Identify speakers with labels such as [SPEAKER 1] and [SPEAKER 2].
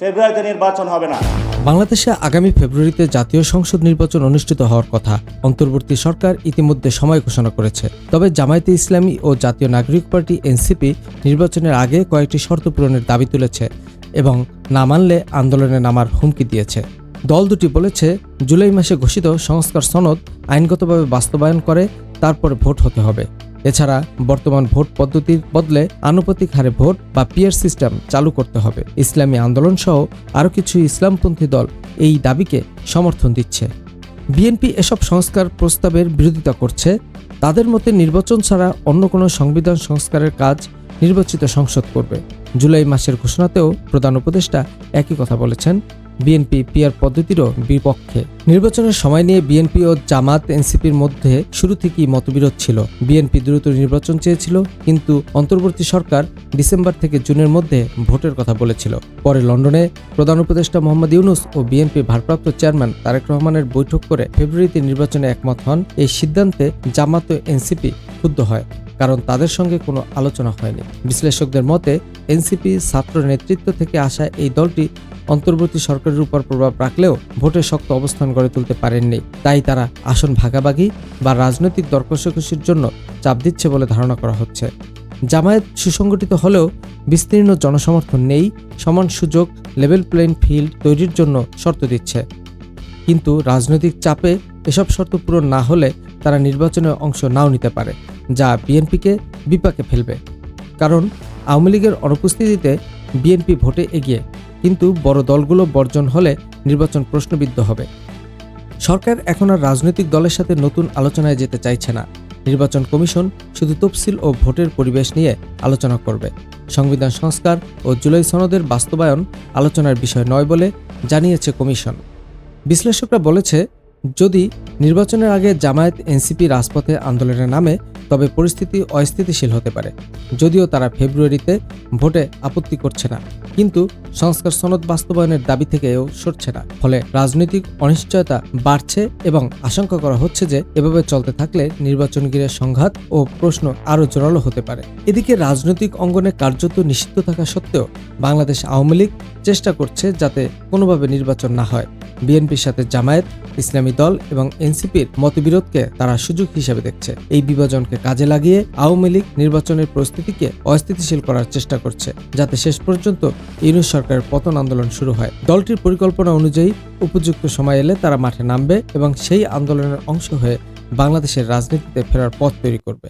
[SPEAKER 1] ফেব্রুয়ারিতে নির্বাচন হবে না।
[SPEAKER 2] বাংলাদেশে আগামী ফেব্রুয়ারিতে জাতীয় সংসদ নির্বাচন অনুষ্ঠিত হওয়ার কথা অন্তর্বর্তী সরকার ইতিমধ্যে সময় ঘোষণা করেছে। তবে জামায়াতে ইসলামী ও জাতীয় নাগরিক পার্টি এনসিপি নির্বাচনের আগে কয়েকটি শর্ত পূরণের দাবি তুলেছে এবং না মানলে আন্দোলনে নামার হুমকি দিয়েছে। দল দুটি বলেছে, জুলাই মাসে ঘোষিত সংস্কার সনদ আইনগতভাবে বাস্তবায়ন করে তারপর ভোট হতে হবে। এছাড়া বর্তমান ভোট পদ্ধতির বদলে আনুপাতিক হারে ভোট বা পিয়ার সিস্টেম চালু করতে হবে। ইসলামী আন্দোলন সহ আরও কিছু ইসলামপন্থী দল এই দাবিকে সমর্থন দিচ্ছে। বিএনপি এসব সংস্কার প্রস্তাবের বিরোধিতা করছে। তাদের মতে নির্বাচন ছাড়া অন্য কোনো সংবিধান সংস্কারের কাজ নির্বাচিত সংসদ করবে। জুলাই মাসের ঘোষণাতেও প্রধান উপদেষ্টা একই কথা বলেছেন। বিএনপি পিয়ার পদ্ধতিরও বিপক্ষে। নির্বাচনের সময় নিয়ে বিএনপি ও জামাত এনসিপির মধ্যে শুরু থেকেই মতবিরোধ ছিল। বিএনপি দ্রুত নির্বাচন চেয়েছিল, কিন্তু অন্তর্বর্তী সরকার ডিসেম্বর থেকে জুনের মধ্যে ভোটের কথা বলেছিল। পরে লন্ডনে প্রধান উপদেষ্টা মোহাম্মদ ইউনুস ও বিএনপি ভারপ্রাপ্ত চেয়ারম্যান তারেক রহমানের বৈঠক করে ফেব্রুয়ারিতে নির্বাচনে একমত হন। এই সিদ্ধান্তে জামাত ও এনসিপি ক্ষুব্ধ হয়। কারণ তাদের সঙ্গে কোনো আলোচনা হয়নি। বিশ্লেষকদের মতে, এনসিপি ছাত্র নেতৃত্ব থেকে আসা এই দলটি অন্তর্বর্তী সরকারের উপর প্রভাব রাখলেও ভোটে শক্ত অবস্থান গড়ে তুলতে পারেননি। তাই তারা আসন ভাগাভাগি বা রাজনৈতিক দরকষাকষির জন্য চাপ দিচ্ছে বলে ধারণা করা হচ্ছে। জামায়াত সুসংগঠিত হলেও বিস্তীর্ণ জনসমর্থন নেই, সমান সুযোগ লেভেল প্লেইং ফিল্ড তৈরির জন্য শর্ত দিচ্ছে। কিন্তু রাজনৈতিক চাপে এসব শর্ত পূরণ না হলে তারা নির্বাচনে অংশ নাও নিতে পারে। যা বিএনপিকে বিপাকে ফেলবে। কারণ আওয়ামী লীগের অনুপস্থিতিতে বিএনপি ভোটে এগিয়ে, কিন্তু বড় দলগুলো বর্জন হলে নির্বাচন প্রশ্নবিদ্ধ হবে। সরকার এখন আর রাজনৈতিক দলের সাথে নতুন আলোচনায় যেতে চাইছে না। নির্বাচন কমিশন শুধু তফসিল ও ভোটের পরিবেশ নিয়ে আলোচনা করবে। সংবিধান সংস্কার ও জুলাই সনদের বাস্তবায়ন আলোচনার বিষয় নয় বলে জানিয়েছে কমিশন। বিশ্লেষকরা বলেছে যদি নির্বাচনের আগে জামায়াত এনসিপি রাজপথে আন্দোলনের নামে, তবে পরিস্থিতি অস্থিতিশীল হতে পারে। যদিও তারা ফেব্রুয়ারিতে ভোটে আপত্তি করছে না। কিন্তু সংস্কার সনদ বাস্তবায়নের দাবি থেকেও সরছে না। ফলে রাজনৈতিক অনিশ্চয়তা বাড়ছে এবং আশঙ্কা করা হচ্ছে যে এভাবে চলতে থাকলে নির্বাচন ঘিরে সংঘাত ও প্রশ্ন আরও জোরালো হতে পারে। এদিকে রাজনৈতিক অঙ্গনে কার্যত নিষিদ্ধ থাকা সত্ত্বেও বাংলাদেশ আওয়ামী লীগ চেষ্টা করছে যাতে কোনোভাবে নির্বাচন না হয়। বিএনপির সাথে জামায়াত, ইসলামী দল এবং এনসিপির মতবিরোধকে তারা সুযোগ হিসেবে দেখছে। এই বিভাজনকে কাজে লাগিয়ে আওয়ামী লীগ নির্বাচনের পরিস্থিতিকে অস্থিতিশীল করার চেষ্টা করছে, যাতে শেষ পর্যন্ত ইউনুস সরকারের পতন আন্দোলন শুরু হয়। দলটির পরিকল্পনা অনুযায়ী উপযুক্ত সময় এলে তারা মাঠে নামবে এবং সেই আন্দোলনের অংশ হয়ে বাংলাদেশের রাজনীতিতে ফেরার পথ তৈরি করবে।